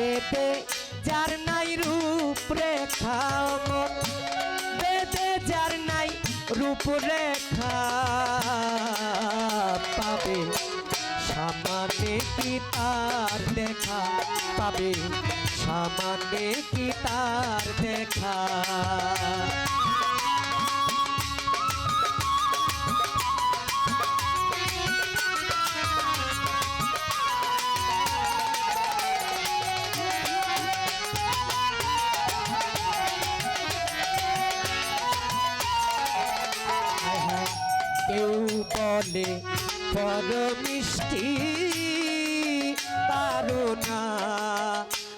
বেদে যার নাই রূপ রেখা বেদে যার নাই রূপ রেখা পাবে। সামানে কি তার দেখা পাবে? সামানে কি দেখা কেউ বলে পর মিষ্টি পারো না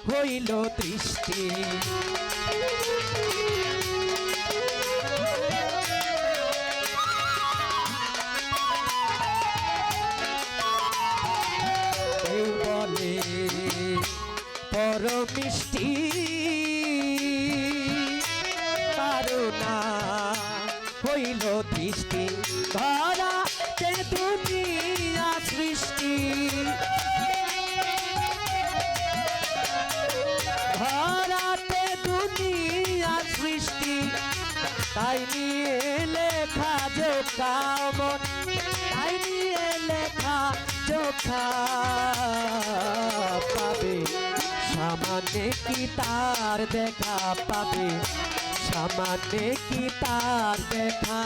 হইল দৃষ্টি বলে পর মিষ্টি কারণা হইল দৃষ্টি ধরা সৃষ্টি। ধরাতে দুনিয়া সৃষ্টি। তাই নিয়ে লেখা মন। তাই নিয়ে লেখা জোখা সামান্যে কি তার দেখা পাবে? সামান্যে কি তার দেখা?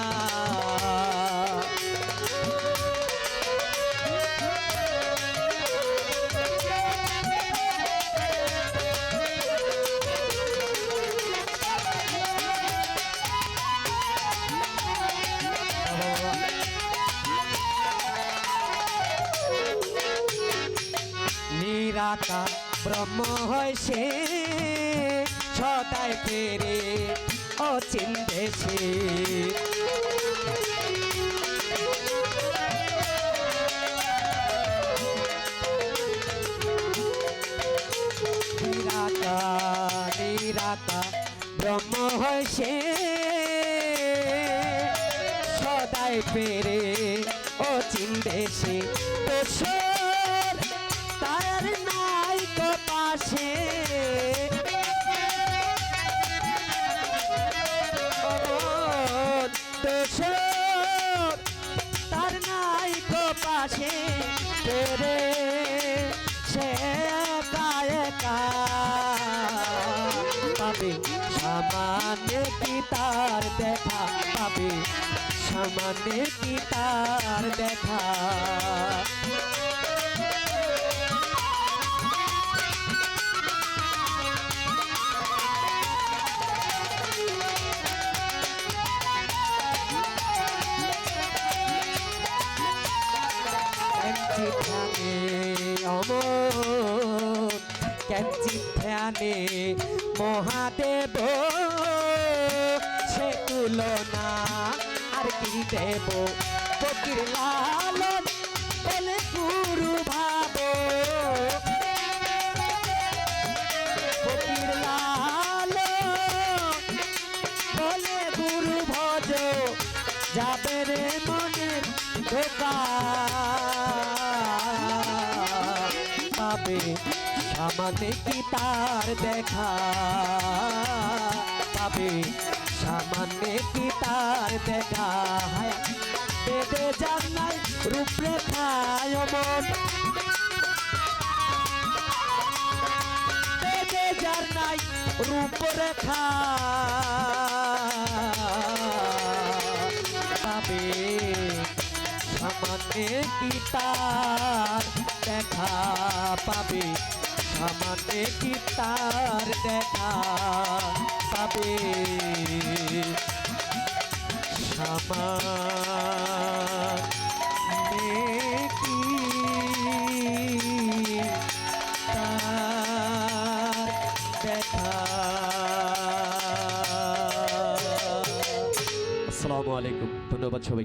নিরাকা ব্রহ্ম হয় সে ছটায় সে নিরাকা নিরাকা ব্রহ্ম হয় সে, সদাই পেরে চিনবে সে তোষর তার নাই তো পাশে। তার নাই তো পাশে। পেরে সে কায়কা পাবে সামান্য কি দেখা? পাবে সামান্য কি তার দেখা? ধ্যানে অমর ক্যাঞ্চি ধ্যানে মহাদেব সে তুলনা আর কি দেব ফকির লালন বলে গুরু ভাব ফকির লালন বলে গুরু ভজ যাবে রে মনের ধোকা পাবে সামানে কি তার দেখা পাবে? সামান্যে কি তার দেখা বেদে জানাই রূপরেখায় মন যার নাই রূপরেখা পাবে। সামান্যে কি তার পাবে। সামান্যে কি তার দেখা পাবে? সামান্যে কি তার দেখা? আসসালামু আলাইকুম ধন্যবাদ সবাই